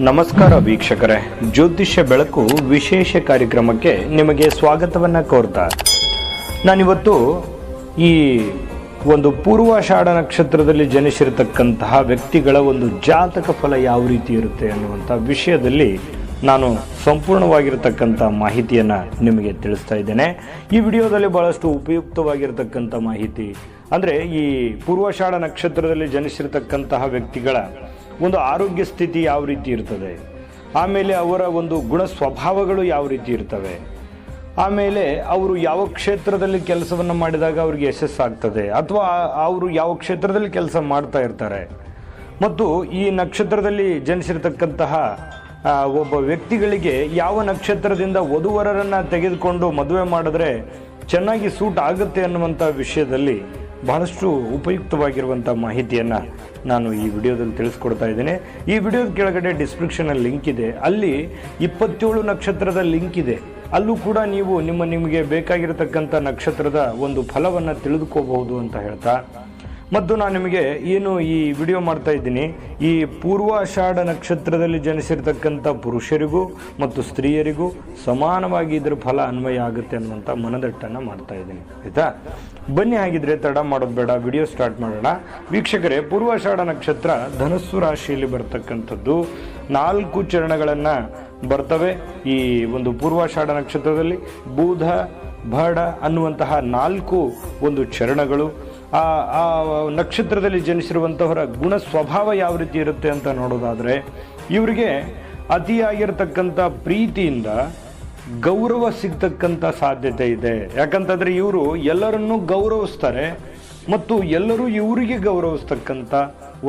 ನಮಸ್ಕಾರ ವೀಕ್ಷಕರೇ. ಜ್ಯೋತಿಷ್ಯ ಬೆಳಕು ವಿಶೇಷ ಕಾರ್ಯಕ್ರಮಕ್ಕೆ ನಿಮಗೆ ಸ್ವಾಗತವನ್ನು ಕೋರ್ತಾ. ನಾನಿವತ್ತು ಈ ಒಂದು ಪೂರ್ವಾಷಾಢ ನಕ್ಷತ್ರದಲ್ಲಿ ಜನಿಸಿರತಕ್ಕಂತಹ ವ್ಯಕ್ತಿಗಳ ಒಂದು ಜಾತಕ ಫಲ ಯಾವ ರೀತಿ ಇರುತ್ತೆ ಅನ್ನುವಂಥ ವಿಷಯದಲ್ಲಿ ನಾನು ಸಂಪೂರ್ಣವಾಗಿರತಕ್ಕಂಥ ಮಾಹಿತಿಯನ್ನು ನಿಮಗೆ ತಿಳಿಸ್ತಾ ಇದ್ದೇನೆ. ಈ ವಿಡಿಯೋದಲ್ಲಿ ಬಹಳಷ್ಟು ಉಪಯುಕ್ತವಾಗಿರತಕ್ಕಂಥ ಮಾಹಿತಿ. ಅಂದರೆ ಈ ಪೂರ್ವಾಷಾಢ ನಕ್ಷತ್ರದಲ್ಲಿ ಜನಿಸಿರತಕ್ಕಂತಹ ವ್ಯಕ್ತಿಗಳ ಒಂದು ಆರೋಗ್ಯ ಸ್ಥಿತಿ ಯಾವ ರೀತಿ ಇರ್ತದೆ? ಆಮೇಲೆ ಅವರ ಒಂದು ಗುಣ ಸ್ವಭಾವಗಳು ಯಾವ ರೀತಿ ಇರ್ತವೆ? ಆಮೇಲೆ ಅವರು ಯಾವ ಕ್ಷೇತ್ರದಲ್ಲಿ ಕೆಲಸವನ್ನು ಮಾಡಿದಾಗ ಅವ್ರಿಗೆ ಯಶಸ್ಸಾಗ್ತದೆ ಅಥವಾ ಅವರು ಯಾವ ಕ್ಷೇತ್ರದಲ್ಲಿ ಕೆಲಸ ಮಾಡ್ತಾ ಇರ್ತಾರೆ? ಮತ್ತು ಈ ನಕ್ಷತ್ರದಲ್ಲಿ ಜನಿಸಿರ್ತಕ್ಕಂತಹ ಒಬ್ಬ ವ್ಯಕ್ತಿಗಳಿಗೆ ಯಾವ ನಕ್ಷತ್ರದಿಂದ ವಧುವರರನ್ನು ತೆಗೆದುಕೊಂಡು ಮದುವೆ ಮಾಡಿದ್ರೆ ಚೆನ್ನಾಗಿ ಸೂಟ್ ಆಗುತ್ತೆ ಅನ್ನುವಂಥ ವಿಷಯದಲ್ಲಿ ಬಹಳಷ್ಟು ಉಪಯುಕ್ತವಾಗಿರುವಂಥ ಮಾಹಿತಿಯನ್ನು ನಾನು ಈ ವಿಡಿಯೋದಲ್ಲಿ ತಿಳಿಸ್ಕೊಡ್ತಾ ಇದ್ದೇನೆ. ಈ ವಿಡಿಯೋದ ಕೆಳಗಡೆ ಡಿಸ್ಕ್ರಿಪ್ಷನಲ್ಲಿ ಲಿಂಕ್ ಇದೆ. ಅಲ್ಲಿ ಇಪ್ಪತ್ತೇಳು ನಕ್ಷತ್ರದ ಲಿಂಕ್ ಇದೆ. ಅಲ್ಲೂ ಕೂಡ ನೀವು ನಿಮ್ಮ ನಿಮಗೆ ಬೇಕಾಗಿರತಕ್ಕಂಥ ನಕ್ಷತ್ರದ ಒಂದು ಫಲವನ್ನು ತಿಳಿದುಕೋಬಹುದು ಅಂತ ಹೇಳ್ತಾ ಮತ್ತು ನಾನು ನಿಮಗೆ ಏನು ಈ ವಿಡಿಯೋ ಮಾಡ್ತಾ ಇದ್ದೀನಿ. ಈ ಪೂರ್ವಾಷಾಢ ನಕ್ಷತ್ರದಲ್ಲಿ ಜನಿಸಿರ್ತಕ್ಕಂಥ ಪುರುಷರಿಗೂ ಮತ್ತು ಸ್ತ್ರೀಯರಿಗೂ ಸಮಾನವಾಗಿ ಇದರ ಫಲ ಅನ್ವಯ ಆಗುತ್ತೆ ಅನ್ನುವಂಥ ಮನದಟ್ಟನ್ನು ಮಾಡ್ತಾ ಇದ್ದೀನಿ. ಆಯಿತಾ? ಬನ್ನಿ ಹಾಗಿದ್ರೆ ತಡ ಮಾಡೋದು ಬೇಡ, ವಿಡಿಯೋ ಸ್ಟಾರ್ಟ್ ಮಾಡೋಣ. ವೀಕ್ಷಕರೇ ಪೂರ್ವಾಷಾಢ ನಕ್ಷತ್ರ ಧನಸ್ಸು ರಾಶಿಯಲ್ಲಿ ಬರ್ತಕ್ಕಂಥದ್ದು ನಾಲ್ಕು ಚರಣಗಳನ್ನು ಬರ್ತವೆ. ಈ ಒಂದು ಪೂರ್ವಾಷಾಢ ನಕ್ಷತ್ರದಲ್ಲಿ ಬೂಧ, ಭಡ ಅನ್ನುವಂತಹ ನಾಲ್ಕು ಒಂದು ಚರಣಗಳು. ಆ ನಕ್ಷತ್ರದಲ್ಲಿ ಜನಿಸಿರುವಂಥವರ ಗುಣ ಸ್ವಭಾವ ಯಾವ ರೀತಿ ಇರುತ್ತೆ ಅಂತ ನೋಡೋದಾದರೆ, ಇವರಿಗೆ ಅತಿಯಾಗಿರ್ತಕ್ಕಂಥ ಪ್ರೀತಿಯಿಂದ ಗೌರವ ಸಿಗ್ತಕ್ಕಂಥ ಸಾಧ್ಯತೆ ಇದೆ. ಯಾಕಂತಂದರೆ ಇವರು ಎಲ್ಲರನ್ನೂ ಗೌರವಿಸ್ತಾರೆ ಮತ್ತು ಎಲ್ಲರೂ ಇವರಿಗೆ ಗೌರವಿಸ್ತಕ್ಕಂಥ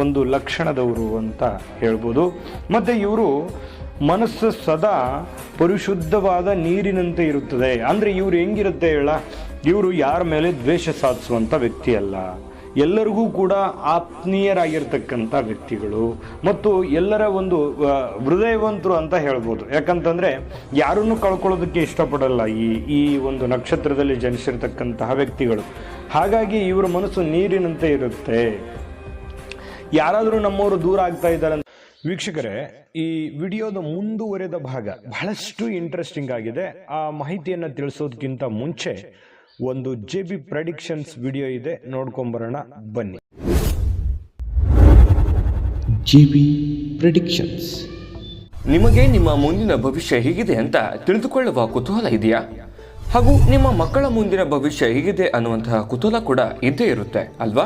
ಒಂದು ಲಕ್ಷಣದವರು ಅಂತ ಹೇಳ್ಬೋದು. ಮತ್ತು ಇವರು ಮನಸ್ಸು ಸದಾ ಪರಿಶುದ್ಧವಾದ ನೀರಿನಂತೆ ಇರುತ್ತದೆ. ಅಂದರೆ ಇವರು ಹೆಂಗಿರುತ್ತೆ ಹೇಳ? ಇವರು ಯಾರ ಮೇಲೆ ದ್ವೇಷ ಸಾಧಿಸುವಂಥ ವ್ಯಕ್ತಿ ಅಲ್ಲ ಎಲ್ಲರಿಗೂ ಕೂಡ ಆತ್ಮೀಯರಾಗಿರ್ತಕ್ಕಂಥ ವ್ಯಕ್ತಿಗಳು. ಮತ್ತು ಎಲ್ಲರ ಒಂದು ಹೃದಯವಂತರು ಅಂತ ಹೇಳ್ಬೋದು. ಯಾಕಂತಂದರೆ ಯಾರನ್ನು ಕಳ್ಕೊಳ್ಳೋದಕ್ಕೆ ಇಷ್ಟಪಡಲ್ಲ ಈ ಈ ಒಂದು ನಕ್ಷತ್ರದಲ್ಲಿ ಜನಿಸಿರ್ತಕ್ಕಂತಹ ವ್ಯಕ್ತಿಗಳು. ಹಾಗಾಗಿ ಇವರ ಮನಸ್ಸು ನೀರಿನಂತೆ ಇರುತ್ತೆ. ಯಾರಾದರೂ ನಮ್ಮವರು ದೂರ ಆಗ್ತಾ ಇದ್ದಾರೆ ವೀಕ್ಷಕರೇ ಈ ವಿಡಿಯೋದ ಮುಂದುವರೆದ ಭಾಗ ಬಹಳಷ್ಟು ಇಂಟ್ರೆಸ್ಟಿಂಗ್ ಆಗಿದೆ. ಆ ಮಾಹಿತಿಯನ್ನು ತಿಳಿಸೋದಕ್ಕಿಂತ ಮುಂಚೆ ಒಂದು ಜೆ ಬಿ ಪ್ರೆಡಿಕ್ಷನ್ಸ್ ವಿಡಿಯೋ ಇದೆ ನೋಡ್ಕೊಂಬರೋಣ ಬನ್ನಿ. ಜೆ ಬಿ ಪ್ರೆಡಿಕ್ಷನ್ಸ್ ನಿಮಗೆ ನಿಮ್ಮ ಮುಂದಿನ ಭವಿಷ್ಯ ಹೇಗಿದೆ ಅಂತ ತಿಳಿದುಕೊಳ್ಳುವ ಕುತೂಹಲ ಇದೆಯಾ? ಹಾಗೂ ನಿಮ್ಮ ಮಕ್ಕಳ ಮುಂದಿನ ಭವಿಷ್ಯ ಹೇಗಿದೆ ಅನ್ನುವಂತಹ ಕುತೂಹಲ ಕೂಡ ಇದ್ದೇ ಇರುತ್ತೆ ಅಲ್ವಾ?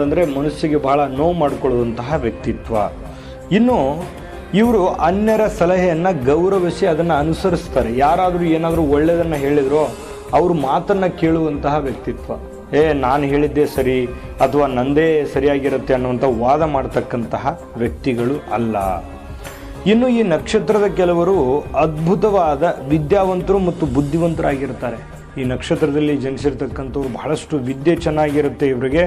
ಅಂತಂದ್ರೆ ಮನಸ್ಸಿಗೆ ಬಹಳ ನೋವು ಮಾಡಿಕೊಳ್ಳುವಂತಹ ವ್ಯಕ್ತಿತ್ವ. ಇನ್ನು ಇವರು ಅನ್ಯರ ಸಲಹೆಯನ್ನು ಗೌರವಿಸಿ ಅದನ್ನು ಅನುಸರಿಸ್ತಾರೆ. ಯಾರಾದರೂ ಏನಾದರೂ ಒಳ್ಳೆಯದನ್ನು ಹೇಳಿದ್ರೋ ಅವ್ರ ಮಾತನ್ನು ಕೇಳುವಂತಹ ವ್ಯಕ್ತಿತ್ವ. ಏ, ನಾನು ಹೇಳಿದ್ದೇ ಸರಿ ಅಥವಾ ನಂದೇ ಸರಿಯಾಗಿರುತ್ತೆ ಅನ್ನುವಂಥ ವಾದ ಮಾಡ್ತಕ್ಕಂತಹ ವ್ಯಕ್ತಿಗಳು ಅಲ್ಲ. ಇನ್ನು ಈ ನಕ್ಷತ್ರದ ಕೆಲವರು ಅದ್ಭುತವಾದ ವಿದ್ಯಾವಂತರು ಮತ್ತು ಬುದ್ಧಿವಂತರಾಗಿರ್ತಾರೆ. ಈ ನಕ್ಷತ್ರದಲ್ಲಿ ಜನಿಸಿರ್ತಕ್ಕಂಥವ್ರು ಬಹಳಷ್ಟು ವಿದ್ಯೆ ಚೆನ್ನಾಗಿರುತ್ತೆ ಇವರಿಗೆ,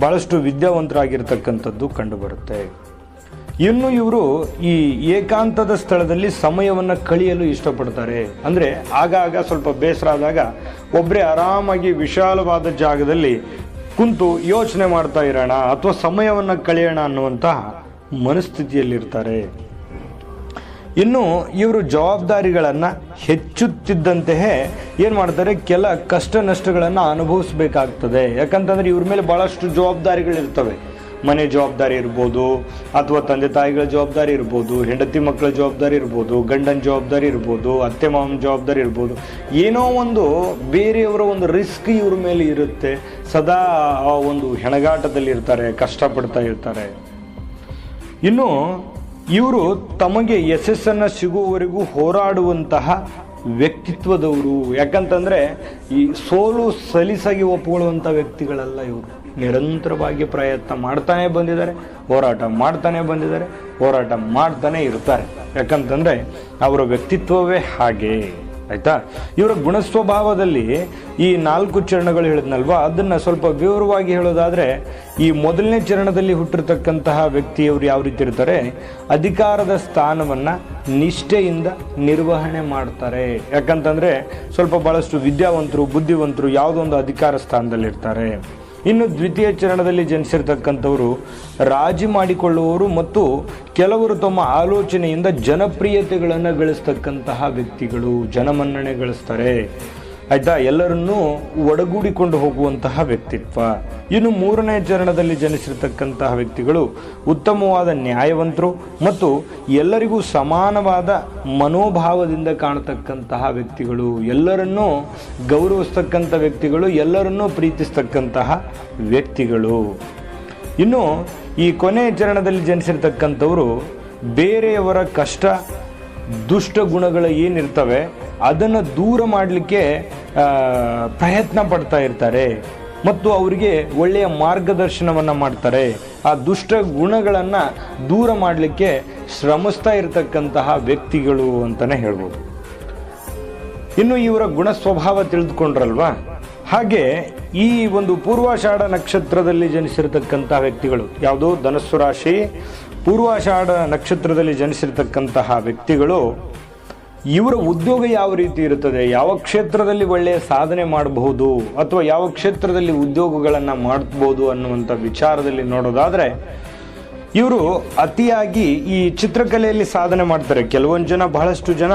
ಬಹಳಷ್ಟು ವಿದ್ಯಾವಂತರಾಗಿರ್ತಕ್ಕಂಥದ್ದು ಕಂಡುಬರುತ್ತೆ. ಇನ್ನು ಇವರು ಈ ಏಕಾಂತದ ಸ್ಥಳದಲ್ಲಿ ಸಮಯವನ್ನು ಕಳೆಯಲು ಇಷ್ಟಪಡ್ತಾರೆ. ಅಂದರೆ ಆಗಾಗ ಸ್ವಲ್ಪ ಬೇಸರ ಆದಾಗ ಒಬ್ಬರೇ ಆರಾಮಾಗಿ ವಿಶಾಲವಾದ ಜಾಗದಲ್ಲಿ ಕುಂತು ಯೋಚನೆ ಮಾಡ್ತಾ ಇರೋಣ ಅಥವಾ ಸಮಯವನ್ನು ಕಳೆಯೋಣ ಅನ್ನುವಂತಹ ಮನಸ್ಥಿತಿಯಲ್ಲಿರ್ತಾರೆ. ಇನ್ನು ಇವರು ಜವಾಬ್ದಾರಿಗಳನ್ನು ಹೆಚ್ಚುತ್ತಿದ್ದಂತೆಯೇ ಏನು ಮಾಡ್ತಾರೆ? ಕೆಲ ಕಷ್ಟ ನಷ್ಟಗಳನ್ನು ಅನುಭವಿಸಬೇಕಾಗ್ತದೆ. ಯಾಕಂತಂದರೆ ಇವ್ರ ಮೇಲೆ ಭಾಳಷ್ಟು ಜವಾಬ್ದಾರಿಗಳಿರ್ತವೆ. ಮನೆ ಜವಾಬ್ದಾರಿ ಇರ್ಬೋದು, ಅಥವಾ ತಂದೆ ತಾಯಿಗಳ ಜವಾಬ್ದಾರಿ ಇರ್ಬೋದು, ಹೆಂಡತಿ ಮಕ್ಕಳ ಜವಾಬ್ದಾರಿ ಇರ್ಬೋದು, ಗಂಡನ ಜವಾಬ್ದಾರಿ ಇರ್ಬೋದು, ಅತ್ತೆ ಮಾವನ ಜವಾಬ್ದಾರಿ ಇರ್ಬೋದು. ಏನೋ ಒಂದು ಬೇರೆಯವರ ಒಂದು ರಿಸ್ಕ್ ಇವ್ರ ಮೇಲೆ ಇರುತ್ತೆ. ಸದಾ ಆ ಒಂದು ಹೆಣಗಾಟದಲ್ಲಿ ಇರ್ತಾರೆ ಕಷ್ಟಪಡ್ತಾ ಇರ್ತಾರೆ. ಇನ್ನು ಇವರು ತಮಗೆ ಯಶಸ್ಸನ್ನು ಸಿಗುವವರೆಗೂ ಹೋರಾಡುವಂತಹ ವ್ಯಕ್ತಿತ್ವದವರು. ಯಾಕಂತಂದ್ರೆ ಈ ಸೋಲು ಸಲೀಸಾಗಿ ಒಪ್ಪಿಕೊಳ್ಳುವಂಥ ವ್ಯಕ್ತಿಗಳಲ್ಲ ಇವರು. ನಿರಂತರವಾಗಿ ಪ್ರಯತ್ನ ಮಾಡ್ತಾನೆ ಬಂದಿದ್ದಾರೆ, ಹೋರಾಟ ಮಾಡ್ತಾನೆ ಬಂದಿದ್ದಾರೆ, ಹೋರಾಟ ಮಾಡ್ತಾನೆ ಇರ್ತಾರೆ. ಯಾಕಂತಂದ್ರೆ ಅವರ ವ್ಯಕ್ತಿತ್ವವೇ ಹಾಗೆ. ಆಯ್ತಾ? ಇವರ ಗುಣಸ್ವಭಾವದಲ್ಲಿ ಈ ನಾಲ್ಕು ಚರಣಗಳು ಹೇಳಿದ್ನಲ್ವಾ? ಅದನ್ನ ಸ್ವಲ್ಪ ವಿವರವಾಗಿ ಹೇಳೋದಾದ್ರೆ, ಈ ಮೊದಲನೇ ಚರಣದಲ್ಲಿ ಹುಟ್ಟಿರ್ತಕ್ಕಂತಹ ವ್ಯಕ್ತಿಯವರು ಯಾವ ರೀತಿ ಇರ್ತಾರೆ? ಅಧಿಕಾರದ ಸ್ಥಾನವನ್ನ ನಿಷ್ಠೆಯಿಂದ ನಿರ್ವಹಣೆ ಮಾಡ್ತಾರೆ. ಯಾಕಂತಂದ್ರೆ ಸ್ವಲ್ಪ ಬಹಳಷ್ಟು ವಿದ್ಯಾವಂತರು, ಬುದ್ಧಿವಂತರು ಯಾವುದೋ ಒಂದು ಅಧಿಕಾರ ಸ್ಥಾನದಲ್ಲಿ ಇರ್ತಾರೆ ಇನ್ನು ದ್ವಿತೀಯ ಚರಣದಲ್ಲಿ ಜನಿಸಿರ್ತಕ್ಕಂಥವರು ರಾಜಿ ಮಾಡಿಕೊಳ್ಳುವವರು ಮತ್ತು ಕೆಲವರು ತಮ್ಮ ಆಲೋಚನೆಯಿಂದ ಜನಪ್ರಿಯತೆಗಳನ್ನು ಗಳಿಸ್ತಕ್ಕಂತಹ ವ್ಯಕ್ತಿಗಳು, ಜನಮನ್ನಣೆ ಗಳಿಸ್ತಾರೆ. ಆಯ್ತಾ ಎಲ್ಲರನ್ನೂ ಒಡಗೂಡಿಕೊಂಡು ಹೋಗುವಂತಹ ವ್ಯಕ್ತಿತ್ವ. ಇನ್ನು ಮೂರನೇ ಚರಣದಲ್ಲಿ ಜನಿಸಿರ್ತಕ್ಕಂತಹ ವ್ಯಕ್ತಿಗಳು ಉತ್ತಮವಾದ ನ್ಯಾಯವಂತರು ಮತ್ತು ಎಲ್ಲರಿಗೂ ಸಮಾನವಾದ ಮನೋಭಾವದಿಂದ ಕಾಣತಕ್ಕಂತಹ ವ್ಯಕ್ತಿಗಳು. ಎಲ್ಲರನ್ನೂ ಗೌರವಿಸ್ತಕ್ಕಂಥ ವ್ಯಕ್ತಿಗಳು, ಎಲ್ಲರನ್ನೂ ಪ್ರೀತಿಸ್ತಕ್ಕಂತಹ ವ್ಯಕ್ತಿಗಳು. ಇನ್ನು ಈ ಕೊನೆಯ ಚರಣದಲ್ಲಿ ಜನಿಸಿರ್ತಕ್ಕಂಥವರು ಬೇರೆಯವರ ಕಷ್ಟ, ದುಷ್ಟ ಗುಣಗಳು ಏನಿರ್ತವೆ, ಅದನ್ನು ದೂರ ಮಾಡಲಿಕ್ಕೆ ಪ್ರಯತ್ನ ಪಡ್ತಾ ಇರ್ತಾರೆ ಮತ್ತು ಅವರಿಗೆ ಒಳ್ಳೆಯ ಮಾರ್ಗದರ್ಶನವನ್ನು ಮಾಡ್ತಾರೆ. ಆ ದುಷ್ಟ ಗುಣಗಳನ್ನು ದೂರ ಮಾಡಲಿಕ್ಕೆ ಶ್ರಮಿಸ್ತಾ ಇರತಕ್ಕಂತಹ ವ್ಯಕ್ತಿಗಳು ಅಂತಲೇ ಹೇಳ್ಬೋದು. ಇನ್ನು ಇವರ ಗುಣ ಸ್ವಭಾವ ತಿಳಿದುಕೊಂಡ್ರಲ್ವಾ? ಹಾಗೆ ಈ ಒಂದು ಪೂರ್ವಾಷಾಢ ನಕ್ಷತ್ರದಲ್ಲಿ ಜನಿಸಿರತಕ್ಕಂತಹ ವ್ಯಕ್ತಿಗಳು ಯಾವುದೋ ಧನಸ್ಸು ರಾಶಿ, ಪೂರ್ವಾಷಾಢ ನಕ್ಷತ್ರದಲ್ಲಿ ಜನಿಸಿರ್ತಕ್ಕಂತಹ ವ್ಯಕ್ತಿಗಳು ಇವರ ಉದ್ಯೋಗ ಯಾವ ರೀತಿ ಇರುತ್ತದೆ? ಯಾವ ಕ್ಷೇತ್ರದಲ್ಲಿ ಒಳ್ಳೆಯ ಸಾಧನೆ ಮಾಡಬಹುದು? ಅಥವಾ ಯಾವ ಕ್ಷೇತ್ರದಲ್ಲಿ ಉದ್ಯೋಗಗಳನ್ನು ಮಾಡಬಹುದು ಅನ್ನುವಂಥ ವಿಚಾರದಲ್ಲಿ ನೋಡೋದಾದರೆ, ಇವರು ಅತಿಯಾಗಿ ಈ ಚಿತ್ರಕಲೆಯಲ್ಲಿ ಸಾಧನೆ ಮಾಡ್ತಾರೆ. ಕೆಲವೊಂದು ಜನ, ಬಹಳಷ್ಟು ಜನ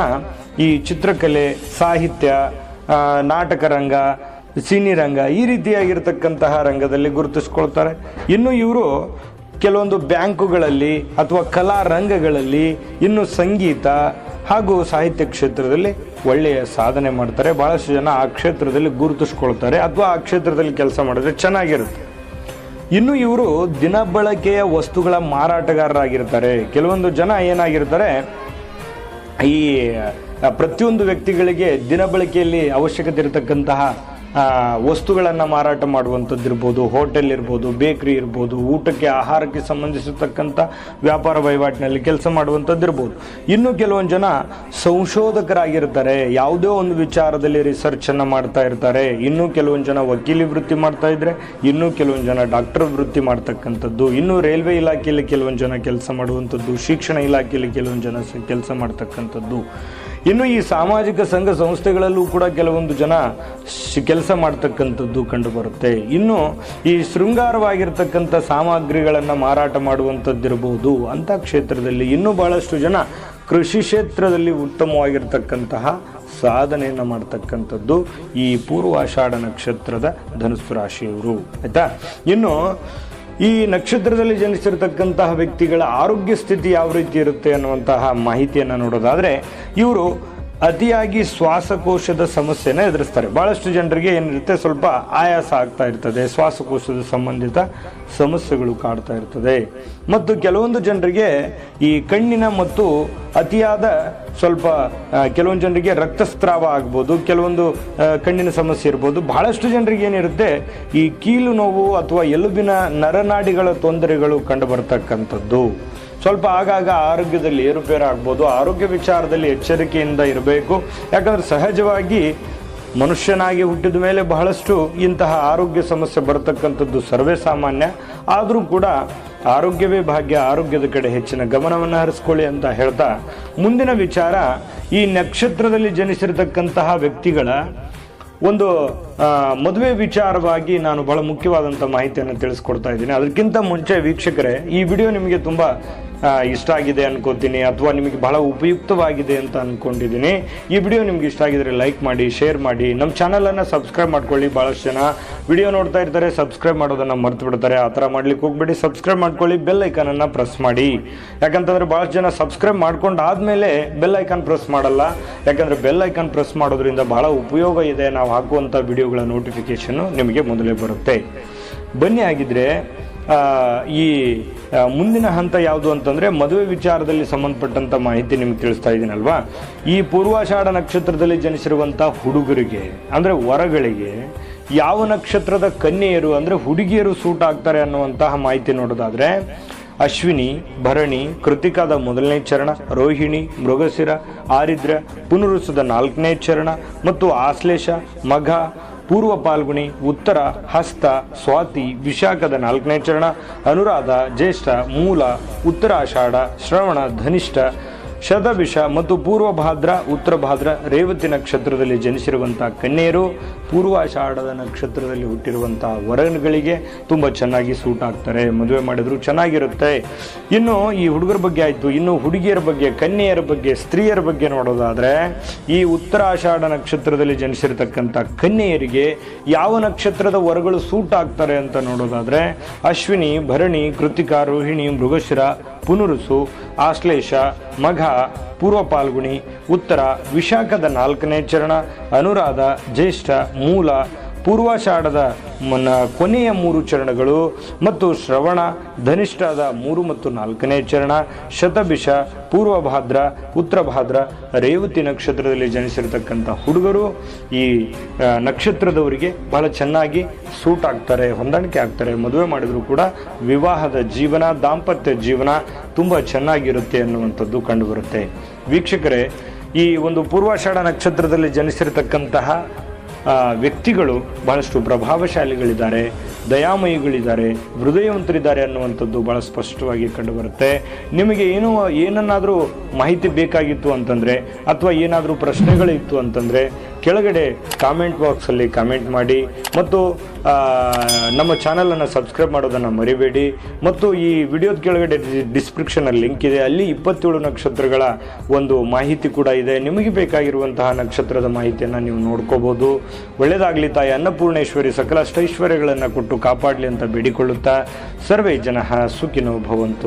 ಈ ಚಿತ್ರಕಲೆ, ಸಾಹಿತ್ಯ ನಾಟಕ ರಂಗ, ಸಿನಿ ರಂಗ ಈ ರೀತಿಯಾಗಿರ್ತಕ್ಕಂತಹ ರಂಗದಲ್ಲಿ ಗುರುತಿಸ್ಕೊಳ್ತಾರೆ. ಇನ್ನು ಇವರು ಕೆಲವೊಂದು ಬ್ಯಾಂಕುಗಳಲ್ಲಿ ಅಥವಾ ಕಲಾ ರಂಗಗಳಲ್ಲಿ ಇನ್ನು ಸಂಗೀತ ಹಾಗೂ ಸಾಹಿತ್ಯ ಕ್ಷೇತ್ರದಲ್ಲಿ ಒಳ್ಳೆಯ ಸಾಧನೆ ಮಾಡ್ತಾರೆ. ಬಹಳಷ್ಟು ಜನ ಆ ಕ್ಷೇತ್ರದಲ್ಲಿ ಗುರುತಿಸ್ಕೊಳ್ತಾರೆ. ಅಥವಾ ಆ ಕ್ಷೇತ್ರದಲ್ಲಿ ಕೆಲಸ ಮಾಡಿದ್ರೆ ಚೆನ್ನಾಗಿರುತ್ತೆ. ಇನ್ನು ಇವರು ದಿನಬಳಕೆಯ ವಸ್ತುಗಳ ಮಾರಾಟಗಾರರಾಗಿರ್ತಾರೆ. ಕೆಲವೊಂದು ಜನ ಏನಾಗಿರ್ತಾರೆ, ಈ ಪ್ರತಿಯೊಂದು ವ್ಯಕ್ತಿಗಳಿಗೆ ದಿನಬಳಕೆಯಲ್ಲಿ ಅವಶ್ಯಕತೆ ಇರತಕ್ಕಂತಹ ವಸ್ತುಗಳನ್ನು ಮಾರಾಟ ಮಾಡುವಂಥದ್ದು ಇರ್ಬೋದು ಹೋಟೆಲ್ ಇರ್ಬೋದು, ಬೇಕ್ರಿ ಇರ್ಬೋದು, ಊಟಕ್ಕೆ, ಆಹಾರಕ್ಕೆ ಸಂಬಂಧಿಸಿರ್ತಕ್ಕಂಥ ವ್ಯಾಪಾರ ವಹಿವಾಟಿನಲ್ಲಿ ಕೆಲಸ ಮಾಡುವಂಥದ್ದು ಇರ್ಬೋದು ಇನ್ನು ಕೆಲವೊಂದು ಜನ ಸಂಶೋಧಕರಾಗಿರ್ತಾರೆ, ಯಾವುದೇ ಒಂದು ವಿಚಾರದಲ್ಲಿ ರಿಸರ್ಚನ್ನು ಮಾಡ್ತಾ ಇರ್ತಾರೆ. ಇನ್ನೂ ಕೆಲವೊಂದು ಜನ ವಕೀಲಿ ವೃತ್ತಿ ಮಾಡ್ತಾ ಇದ್ದರೆ ಇನ್ನೂ ಕೆಲವೊಂದು ಜನ ಡಾಕ್ಟರ್ ವೃತ್ತಿ ಮಾಡ್ತಕ್ಕಂಥದ್ದು. ಇನ್ನೂ ರೈಲ್ವೆ ಇಲಾಖೆಯಲ್ಲಿ ಕೆಲವೊಂದು ಜನ ಕೆಲಸ ಮಾಡುವಂಥದ್ದು, ಶಿಕ್ಷಣ ಇಲಾಖೆಯಲ್ಲಿ ಕೆಲವೊಂದು ಜನ ಕೆಲಸ ಮಾಡ್ತಕ್ಕಂಥದ್ದು. ಇನ್ನು ಈ ಸಾಮಾಜಿಕ ಸಂಘ ಸಂಸ್ಥೆಗಳಲ್ಲೂ ಕೂಡ ಕೆಲವೊಂದು ಜನ ಕೆಲಸ ಮಾಡ್ತಕ್ಕಂಥದ್ದು ಕಂಡು ಬರುತ್ತೆ ಇನ್ನು ಈ ಶೃಂಗಾರವಾಗಿರ್ತಕ್ಕಂಥ ಸಾಮಗ್ರಿಗಳನ್ನು ಮಾರಾಟ ಮಾಡುವಂಥದ್ದಿರಬಹುದು ಅಂಥ ಕ್ಷೇತ್ರದಲ್ಲಿ ಇನ್ನೂ ಬಹಳಷ್ಟು ಜನ ಕೃಷಿ ಕ್ಷೇತ್ರದಲ್ಲಿ ಉತ್ತಮವಾಗಿರ್ತಕ್ಕಂತಹ ಸಾಧನೆಯನ್ನು ಮಾಡ್ತಕ್ಕಂಥದ್ದು ಈ ಪೂರ್ವಾಷಾಢ ನಕ್ಷತ್ರದ ಧನುಸ್ಸು ರಾಶಿಯವರು. ಆಯಿತಾ? ಇನ್ನು ಈ ನಕ್ಷತ್ರದಲ್ಲಿ ಜನಿಸಿರ್ತಕ್ಕಂತಹ ವ್ಯಕ್ತಿಗಳ ಆರೋಗ್ಯ ಸ್ಥಿತಿ ಯಾವ ರೀತಿ ಇರುತ್ತೆ ಅನ್ನುವಂತಹ ಮಾಹಿತಿಯನ್ನು ನೋಡೋದಾದರೆ ಇವರು ಅತಿಯಾಗಿ ಶ್ವಾಸಕೋಶದ ಸಮಸ್ಯೆನ ಎದುರಿಸ್ತಾರೆ. ಬಹಳಷ್ಟು ಜನರಿಗೆ ಏನಿರುತ್ತೆ, ಸ್ವಲ್ಪ ಆಯಾಸ ಆಗ್ತಾ ಇರ್ತದೆ. ಶ್ವಾಸಕೋಶದ ಸಂಬಂಧಿತ ಸಮಸ್ಯೆಗಳು ಕಾಡ್ತಾ ಇರ್ತದೆ. ಮತ್ತು ಕೆಲವೊಂದು ಜನರಿಗೆ ಈ ಕಣ್ಣಿನ ಮತ್ತು ಅತಿಯಾದ ಸ್ವಲ್ಪ ಕೆಲವೊಂದು ಜನರಿಗೆ ರಕ್ತಸ್ರಾವ ಆಗ್ಬೋದು, ಕೆಲವೊಂದು ಕಣ್ಣಿನ ಸಮಸ್ಯೆ ಇರ್ಬೋದು. ಬಹಳಷ್ಟು ಜನರಿಗೆ ಏನಿರುತ್ತೆ, ಈ ಕೀಲು ನೋವು ಅಥವಾ ಎಲುಬಿನ ನರನಾಡಿಗಳ ತೊಂದರೆಗಳು ಕಂಡು ಬರ್ತಕ್ಕಂಥದ್ದು ಸ್ವಲ್ಪ ಆಗಾಗ ಆರೋಗ್ಯದಲ್ಲಿ ಏರುಪೇರು ಆಗ್ಬೋದು. ಆರೋಗ್ಯ ವಿಚಾರದಲ್ಲಿ ಎಚ್ಚರಿಕೆಯಿಂದ ಇರಬೇಕು. ಯಾಕಂದ್ರೆ ಸಹಜವಾಗಿ ಮನುಷ್ಯನಾಗಿ ಹುಟ್ಟಿದ ಮೇಲೆ ಬಹಳಷ್ಟು ಇಂತಹ ಆರೋಗ್ಯ ಸಮಸ್ಯೆ ಬರತಕ್ಕಂಥದ್ದು ಸರ್ವೇ ಸಾಮಾನ್ಯ. ಆದರೂ ಕೂಡ ಆರೋಗ್ಯವೇ ಭಾಗ್ಯ, ಆರೋಗ್ಯದ ಕಡೆ ಹೆಚ್ಚಿನ ಗಮನವನ್ನು ಹರಿಸ್ಕೊಳ್ಳಿ ಅಂತ ಹೇಳ್ತಾ ಮುಂದಿನ ವಿಚಾರ, ಈ ನಕ್ಷತ್ರದಲ್ಲಿ ಜನಿಸಿರತಕ್ಕಂತಹ ವ್ಯಕ್ತಿಗಳ ಒಂದು ಮದುವೆ ವಿಚಾರವಾಗಿ ನಾನು ಬಹಳ ಮುಖ್ಯವಾದಂಥ ಮಾಹಿತಿಯನ್ನು ತಿಳಿಸ್ಕೊಡ್ತಾ ಇದ್ದೀನಿ. ಅದಕ್ಕಿಂತ ಮುಂಚೆ ವೀಕ್ಷಕರೇ, ಈ ವಿಡಿಯೋ ನಿಮಗೆ ತುಂಬ ಇಷ್ಟ ಆಗಿದೆ ಅನ್ಕೋತೀನಿ ಅಥವಾ ನಿಮಗೆ ಬಹಳ ಉಪಯುಕ್ತವಾಗಿದೆ ಅಂತ ಅಂದ್ಕೊಂಡಿದ್ದೀನಿ ಈ ವಿಡಿಯೋ ನಿಮ್ಗೆ ಇಷ್ಟ ಆಗಿದ್ರೆ ಲೈಕ್ ಮಾಡಿ ಶೇರ್ ಮಾಡಿ. ನಮ್ಮ ಚಾನಲನ್ನು ಸಬ್ಸ್ಕ್ರೈಬ್ ಮಾಡ್ಕೊಳ್ಳಿ ಭಾಳಷ್ಟು ಜನ. ವಿಡಿಯೋ ನೋಡ್ತಾ ಇರ್ತಾರೆ ಸಬ್ಸ್ಕ್ರೈಬ್ ಮಾಡೋದನ್ನು ಮರ್ತು ಬಿಡ್ತಾರೆ ಆ ಥರ ಮಾಡ್ಲಿಕ್ಕೆ ಹೋಗ್ಬೇಡಿ. ಸಬ್ಸ್ಕ್ರೈಬ್ ಮಾಡ್ಕೊಳ್ಳಿ ಬೆಲ್ ಐಕನನ್ನು ಪ್ರೆಸ್ ಮಾಡಿ. ಯಾಕಂತಂದ್ರೆ ಭಾಳಷ್ಟು ಜನ ಸಬ್ಸ್ಕ್ರೈಬ್ ಮಾಡ್ಕೊಂಡು ಆದಮೇಲೆ ಬೆಲ್ ಐಕಾನ್ ಪ್ರೆಸ್ ಮಾಡಲ್ಲ. ಯಾಕಂದ್ರೆ ಬೆಲ್ ಐಕಾನ್ ಪ್ರೆಸ್ ಮಾಡೋದ್ರಿಂದ ಬಹಳ ಉಪಯೋಗ ಇದೆ. ನಾವು ಹಾಕುವಂಥ ವಿಡಿಯೋಗಳ ನೋಟಿಫಿಕೇಶನ್ ನಿಮಗೆ ಮೊದಲೇ ಬರುತ್ತೆ. ಬನ್ನಿ ಆಗಿದ್ರೆ ಆ, ಈ ಮುಂದಿನ ಹಂತ ಯಾವುದು ಅಂತಂದ್ರೆ ಮದುವೆ ವಿಚಾರದಲ್ಲಿ ಸಂಬಂಧಪಟ್ಟಂತ ಮಾಹಿತಿ ನಿಮ್ಗೆ ತಿಳಿಸ್ತಾ ಇದ್ದೀನಲ್ವಾ? ಈ ಪೂರ್ವಾಷಾಢ ನಕ್ಷತ್ರದಲ್ಲಿ ಜನಿಸಿರುವಂಥ ಹುಡುಗರಿಗೆ, ಅಂದ್ರೆ ವರಗಳಿಗೆ, ಯಾವ ನಕ್ಷತ್ರದ ಕನ್ಯೆಯರು, ಅಂದ್ರೆ ಹುಡುಗಿಯರು ಸೂಟ್ ಆಗ್ತಾರೆ ಅನ್ನುವಂತಹ ಮಾಹಿತಿ ನೋಡೋದಾದ್ರೆ, ಅಶ್ವಿನಿ, ಭರಣಿ, ಕೃತಿಕಾದ ಮೊದಲನೇ ಚರಣ, ರೋಹಿಣಿ, ಮೃಗಶಿರ, ಆರಿದ್ರ ಪುನರುಸದ ನಾಲ್ಕನೇ ಚರಣ, ಮತ್ತು ಆಶ್ಲೇಷ, ಮಘ ಪೂರ್ವ ಪಾಲ್ಗುಣಿ ಉತ್ತರ ಹಸ್ತ ಸ್ವಾತಿ ವಿಶಾಖದ ನಾಲ್ಕನೇ ಚರಣ ಅನುರಾಧ ಜ್ಯೇಷ್ಠ ಮೂಲ ಉತ್ತರಾಷಾಢ ಶ್ರವಣ ಧನಿಷ್ಠ ಶತಭಿಷ ಮತ್ತು ಪೂರ್ವ ಭಾದ್ರ ಉತ್ತರ ಭಾದ್ರ ರೇವತಿ ನಕ್ಷತ್ರದಲ್ಲಿ ಜನಿಸಿರುವಂತಹ ಕನ್ಯೆಯರು, ಪೂರ್ವಾಷಾಢದ ನಕ್ಷತ್ರದಲ್ಲಿ ಹುಟ್ಟಿರುವಂಥ ವರಗಳಿಗೆ ತುಂಬ ಚೆನ್ನಾಗಿ ಸೂಟ್ ಆಗ್ತಾರೆ. ಮದುವೆ ಮಾಡಿದ್ರು ಚೆನ್ನಾಗಿರುತ್ತೆ. ಇನ್ನು ಈ ಹುಡುಗರ ಬಗ್ಗೆ ಆಯಿತು. ಇನ್ನು ಹುಡುಗಿಯರ ಬಗ್ಗೆ, ಕನ್ಯೆಯರ ಬಗ್ಗೆ, ಸ್ತ್ರೀಯರ ಬಗ್ಗೆ ನೋಡೋದಾದ್ರೆ, ಈ ಉತ್ತರಾಷಾಢ ನಕ್ಷತ್ರದಲ್ಲಿ ಜನಿಸಿರ್ತಕ್ಕಂಥ ಕನ್ಯೆಯರಿಗೆ ಯಾವ ನಕ್ಷತ್ರದ ವರಗಳು ಸೂಟ್ ಆಗ್ತಾರೆ ಅಂತ ನೋಡೋದಾದ್ರೆ, ಅಶ್ವಿನಿ, ಭರಣಿ, ಕೃತಿಕಾ, ರೋಹಿಣಿ, ಮೃಗಶಿರ ಪುನರುಸು ಆಶ್ಲೇಷ ಮಘ ಪೂರ್ವ ಪಾಲ್ಗುಣಿ ಉತ್ತರ ವಿಶಾಖದ ನಾಲ್ಕನೇ ಚರಣ ಅನುರಾಧ ಜ್ಯೇಷ್ಠ ಮೂಲ ಪೂರ್ವಾಷಾಢದ ಕೊನೆಯ ಮೂರು ಚರಣಗಳು ಮತ್ತು ಶ್ರವಣ, ಧನಿಷ್ಠದ ಮೂರು ಮತ್ತು ನಾಲ್ಕನೇ ಚರಣ, ಶತಭಿಷ, ಪೂರ್ವಭಾದ್ರ, ಉತ್ತರಭಾದ್ರ ಉತ್ತರ ಭಾದ್ರ ರೇವತಿ ನಕ್ಷತ್ರದಲ್ಲಿ ಜನಿಸಿರ್ತಕ್ಕಂಥ ಹುಡುಗರು ಈ ನಕ್ಷತ್ರದವರಿಗೆ ಬಹಳ ಚೆನ್ನಾಗಿ ಸೂಟ್ ಆಗ್ತಾರೆ, ಹೊಂದಾಣಿಕೆ ಆಗ್ತಾರೆ. ಮದುವೆ ಮಾಡಿದರೂ ಕೂಡ ವಿವಾಹದ ಜೀವನ, ದಾಂಪತ್ಯ ಜೀವನ ತುಂಬ ಚೆನ್ನಾಗಿರುತ್ತೆ ಅನ್ನುವಂಥದ್ದು ಕಂಡುಬರುತ್ತೆ. ವೀಕ್ಷಕರೇ, ಈ ಒಂದು ಪೂರ್ವಾಷಾಢ ನಕ್ಷತ್ರದಲ್ಲಿ ಜನಿಸಿರ್ತಕ್ಕಂತಹ ವ್ಯಕ್ತಿಗಳು ಬಹಳಷ್ಟು ಪ್ರಭಾವಶಾಲಿಗಳಿದ್ದಾರೆ, ದಯಾಮಯಿಗಳಿದ್ದಾರೆ, ಹೃದಯವಂತರಿದ್ದಾರೆ ಅನ್ನುವಂಥದ್ದು ಬಹಳ ಸ್ಪಷ್ಟವಾಗಿ ಕಂಡುಬರುತ್ತೆ. ನಿಮಗೆ ಏನೋ ಏನನ್ನಾದರೂ ಮಾಹಿತಿ ಬೇಕಾಗಿತ್ತು ಅಂತಂದರೆ, ಅಥವಾ ಏನಾದರೂ ಪ್ರಶ್ನೆಗಳಿತ್ತು ಅಂತಂದರೆ, ಕೆಳಗಡೆ ಕಾಮೆಂಟ್ ಬಾಕ್ಸಲ್ಲಿ ಕಾಮೆಂಟ್ ಮಾಡಿ, ಮತ್ತು ನಮ್ಮ ಚಾನಲನ್ನು ಸಬ್ಸ್ಕ್ರೈಬ್ ಮಾಡೋದನ್ನು ಮರಿಬೇಡಿ, ಮತ್ತು ಈ ವಿಡಿಯೋದ ಕೆಳಗಡೆ ಡಿಸ್ಕ್ರಿಪ್ಷನಲ್ಲಿ ಲಿಂಕ್ ಇದೆ. ಅಲ್ಲಿ ಇಪ್ಪತ್ತೇಳು ನಕ್ಷತ್ರಗಳ ಒಂದು ಮಾಹಿತಿ ಕೂಡ ಇದೆ. ನಿಮಗೆ ಬೇಕಾಗಿರುವಂತಹ ನಕ್ಷತ್ರದ ಮಾಹಿತಿಯನ್ನು ನೀವು ನೋಡ್ಕೋಬೋದು. ಒಳ್ಳೆಯದಾಗಲಿ ತಾಯಿ ಅನ್ನಪೂರ್ಣೇಶ್ವರಿ ಸಕಲ ಅಷ್ಟೈಶ್ವರ್ಯಗಳನ್ನು ಕೊಟ್ಟು ಕಾಪಾಡಲಿ ಅಂತ ಬೇಡಿಕೊಳ್ಳುತ್ತಾ ಸರ್ವೇ ಜನ ಸುಖಿನೋ ಭವಂತು.